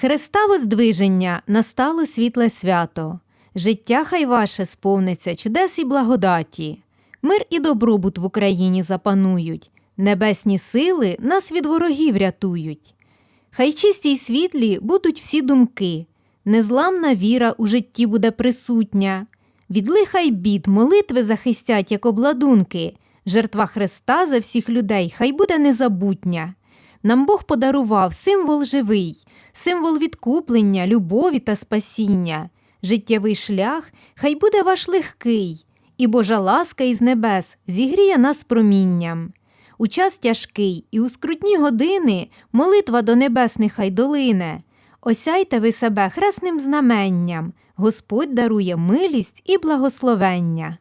Христа Воздвиження настало світле свято. Життя хай ваше сповниться чудес і благодаті. Мир і добробут в Україні запанують, небесні сили нас від ворогів рятують. Хай чисті й світлі будуть всі думки, незламна віра у житті буде присутня. Від лиха й бід молитви захистять, як обладунки. Жертва Христа за всіх людей хай буде незабутня. Нам Бог подарував символ живий, символ відкуплення, любові та спасіння. Життєвий шлях хай буде ваш легкий, і Божа ласка із небес зігріє нас промінням. У час тяжкий і у скрутні години молитва до небесних хай долине. Осяйте ви себе хресним знаменням, Господь дарує милість і благословення.